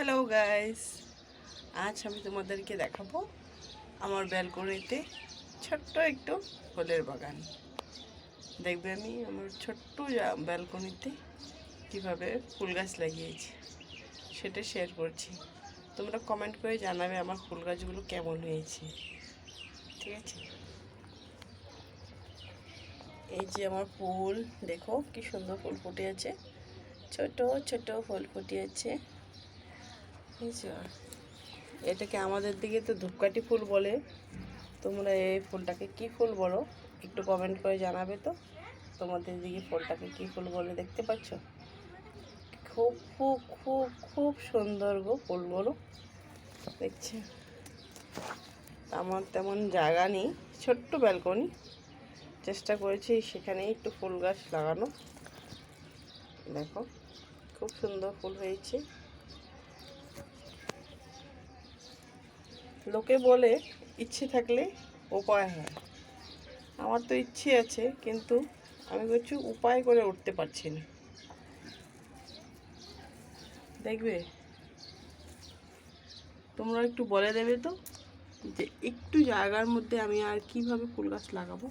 Hello guys আজ আমি তোমাদেরকে দেখাবো আমার ব্যালকনিতে ছোট্ট একটু ফুলের বাগান। দেখবে আমি আমার ছোট্ট ব্যালকনিতে কীভাবে ফুল গাছ লাগিয়েছি, সেটা শেয়ার করছি। তোমরা কমেন্ট করে জানাবে আমার ফুল গাছগুলো কেমন হয়েছে। ঠিক আছে? এই যে আমার ফুল, দেখো কি সুন্দর ফুল ফুটে আছে। ছোট ছোট ফুল ফুটে বুঝছ? এটাকে আমাদের দিকে তো ধূপকাঠি ফুল বলে। তোমরা এই ফুলটাকে কি ফুল বলো? একটু কমেন্ট করে জানাবে তো। তোমাদের দিকে ফুলটাকে কি ফুল বলে দেখতে পাচ্ছ? খুব খুব খুব খুব সুন্দর গো ফুলগুলো দেখছে। আমার তেমন জায়গা নেই, ছোট্ট ব্যালকনি। চেষ্টা করেছি সেখানে একটু ফুল গাছ লাগানো দেখো, খুব সুন্দর ফুল হয়েছে। লোকে বলে ইচ্ছে থাকলে উপায় হয়। আমার তো ইচ্ছে আছে, কিন্তু আমি কিছু উপায় করে উঠতে পারছি না। দেখবে? তোমরা একটু বলে দেবে তো যে একটু জায়গার মধ্যে আমি আর কীভাবে ফুল গাছ লাগাবো?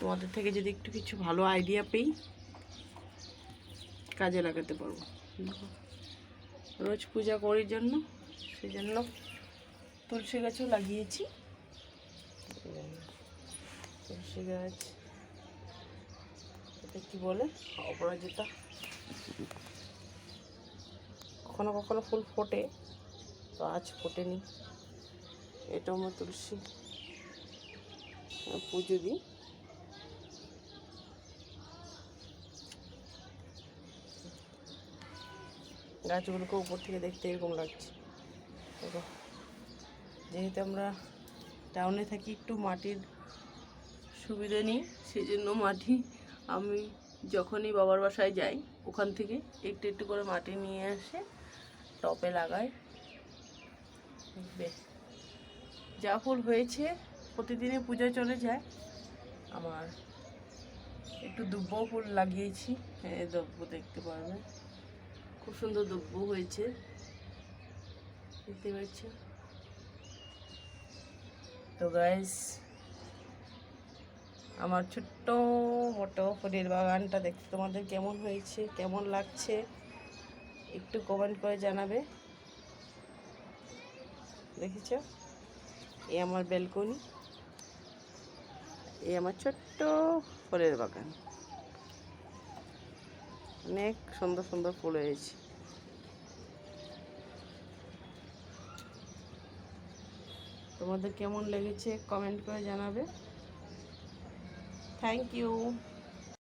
তোমাদের থেকে যদি একটু কিছু ভালো আইডিয়া পেই, কাজে লাগাতে পারব। রোজ পূজা করার জন্য সেই জন্য তুলসী গাছও লাগিয়েছি। তুলসী গাছ, এটা কি বলে? অপরাজিতা। কখনো কখনো ফুল ফোটে, তো আজ ফোটেনি। এটাও আমার তুলসী। পুজো দিই। গাছগুলোকে উপর থেকে দেখতে এরকম লাগছে। দেখো। যেহেতু আমরা টাউনে থাকি, একটু মাটির সুবিধা নিই সেই জন্য মাটি আমি যখনই বাবার বাসায় যাই, ওখান থেকে একটু একটু করে মাটি নিয়ে আসে টপে লাগাই। যা ফুল হয়েছে প্রতিদিনে পূজা চলে যায়। আমার একটু দুব্ব ফুল লাগিয়েছি। হ্যাঁ দুব্ব দেখতে পারবে খুব সুন্দর দুব্ব হয়েছে। দেখতে পাচ্ছ তো গাইস আমার ছোট্ট মোটো ফুলের বাগানটা দেখতে তোমাদের কেমন হয়েছে, কেমন লাগছে, একটু কমেন্ট করে জানাবে। দেখেছ? এই আমার বেলকনি এই আমার ছোট্ট ফুলের বাগান। অনেক সুন্দর সুন্দর ফুল হয়েছে। তোমাদের কেমন লেগেছে কমেন্ট করে জানাবে। Thank you